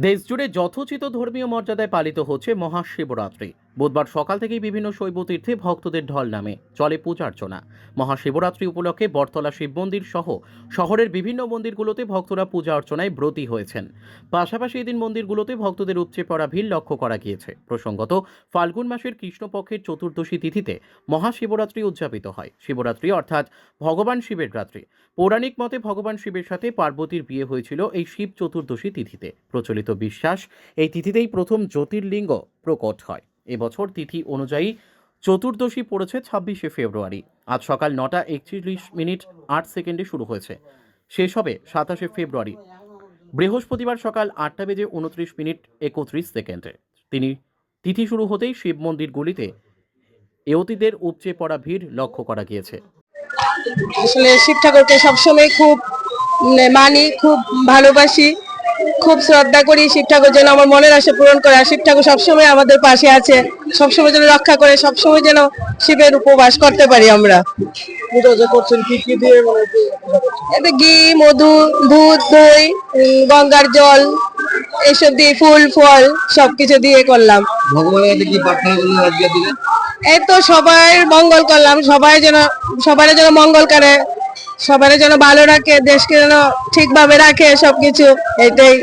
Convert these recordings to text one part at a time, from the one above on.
দেশজুড়ে যথোচিত ধর্মীয় মর্যাদায় পালিত হচ্ছে মহাশিবরাত্রি। বুধবার সকাল থেকেই বিভিন্ন শৈব তীর্থে ভক্তদের ঢল নামে, চলে পূজার্চনা। মহাশিবরাত্রি উপলক্ষে বটতলা শিব মন্দির সহ শহরের বিভিন্ন মন্দিরগুলোতে ভক্তরা পূজা অর্চনায় ব্রতী হয়েছেন। পাশাপাশি এদিন মন্দিরগুলোতে ভক্তদের উপচে পড়া ভিড় লক্ষ্য করা গিয়েছে। প্রসঙ্গত, ফাল্গুন মাসের কৃষ্ণপক্ষের চতুর্দশী তিথিতে মহাশিবরাত্রি উদযাপিত হয়। শিবরাত্রি অর্থাৎ ভগবান শিবের রাত্রি। পৌরাণিক মতে ভগবান শিবের সাথে পার্বতীর বিয়ে হয়েছিল এই শিব চতুর্দশী তিথিতে। প্রচলিত বিশ্বাস, এই তিথিতেই প্রথম জ্যোতির্লিঙ্গ প্রকট হয়। এবছর তিথি অনুযায়ী চতুর্দশী পড়েছে ছাব্বিশে ফেব্রুয়ারি। আজ সকাল নটা একচল্লিশ মিনিট আট সেকেন্ডে শুরু হয়েছে। শেষ হবে সাতাশে ফেব্রুয়ারি। বৃহস্পতিবার সকাল আটটা বেজে উনত্রিশ মিনিট একত্রিশ সেকেন্ডে। তিনি তিথি শুরু হতেই শিব মন্দিরগুলিতে এওতিদের উপচে পড়া ভিড় লক্ষ্য করা গিয়েছে। আসলে শিব ঠাকুরকে সবসময় খুব মানে মানি, খুব ভালোবাসি। খুব শ্রদ্ধা করি শিব ঠাকুর যেন আমার মনের আশা পূরণ করে। আর শিব ঠাকুর সবসময় আমাদের পাশে আছে। সবসময় যেন রক্ষা করে সবসময় যেন শিবের উপবাস করতে পারি আমরা। মানে? এতে ঘি মধু দুধ দই গঙ্গার জল এসব দিয়ে ফুল ফল সবকিছু দিয়ে করলাম। এই তো সবাই মঙ্গল করলাম। সবাই যেন সবাই যেন মঙ্গল করে। সবাই যেন ভালো রাখে, দেশকে যেন ঠিকভাবে রাখে সবকিছু, এটাই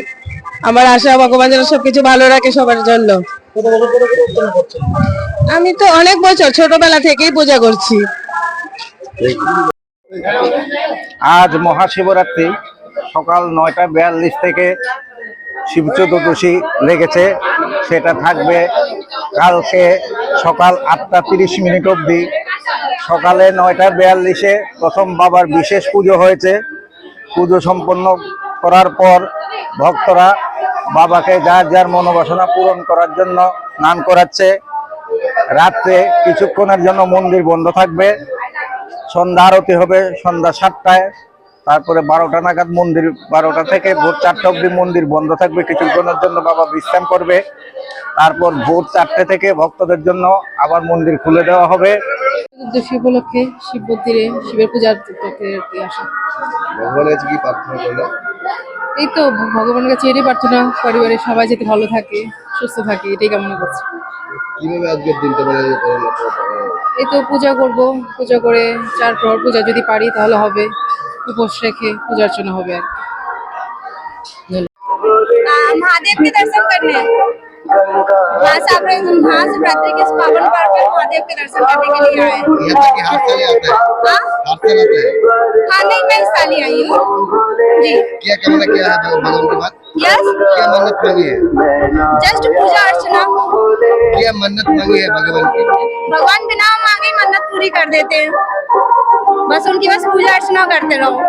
আমার আশা, ভগবান যেন সবকিছু ভালো রাখে সবার জন্য। আমি তো অনেক বছর ছোটবেলা থেকেই পূজা করছি। আজ মহাশিবরাত্রি, সকাল নয়টা বিয়াল্লিশ থেকে শিব চতুর্দশী লেগেছে, সেটা থাকবে কালকে সকাল আটটা তিরিশ মিনিট অবধি। সকালে নয়টা বিয়াল্লিশে প্রথম বাবার বিশেষ পুজো হয়েছে। পুজো সম্পন্ন করার পর ভক্তরা বাবাকে যার যার মনোবাসনা পূরণ করার জন্য স্নান করাচ্ছে। রাত্রে কিছুক্ষণের জন্য মন্দির বন্ধ থাকবে। সন্ধ্যা আরতি হবে সন্ধ্যা সাতটায়। তারপরে বারোটা নাগাদ মন্দির, বারোটা থেকে ভোর চারটা অব্দি মন্দির বন্ধ থাকবে। কিছুক্ষণের জন্য বাবা বিশ্রাম করবে। তারপর ভোর চারটে থেকে ভক্তদের জন্য আবার মন্দির খুলে দেওয়া হবে। চতুর্দশী উপলক্ষে শিব মন্দিরে শিবের পূজার কি আসা। ভগবানের কাছে কি প্রার্থনা করলেন এই তো ভগবানের কাছে এটাই প্রার্থনা পরিবারের সবাই যাতে ভালো থাকে সুস্থ থাকে এটাই কামনা করছি। কীভাবে আজকের দিনটা মানে এই তো পূজা করব পূজা করে চার প্রহর পূজা যদি পারি তাহলে হবে উপোস রেখে পূজা অর্চনা হবে আর মহাদেব কি দর্শন করলে। के दर्शन करने हाँ सब महाशिवरात्रि के इस पावन पर्व पर महादेव के दर्शन करने के लिए आए हैं। यहाँ कि से है। हाँ? हाथ से है। हाँ नहीं मैं इस साल ही आई हूँ। जी। क्या कहना क्या है भगवान के बाद? यस। क्या मन्नत मांगी है? जस्ट पूजा अर्चना। क्या मन्नत मांगी है भगवान की? भगवान बिना मांगे मन्नत पूरी कर देते हैं। बस उनकी बस पूजा अर्चना करते रहो।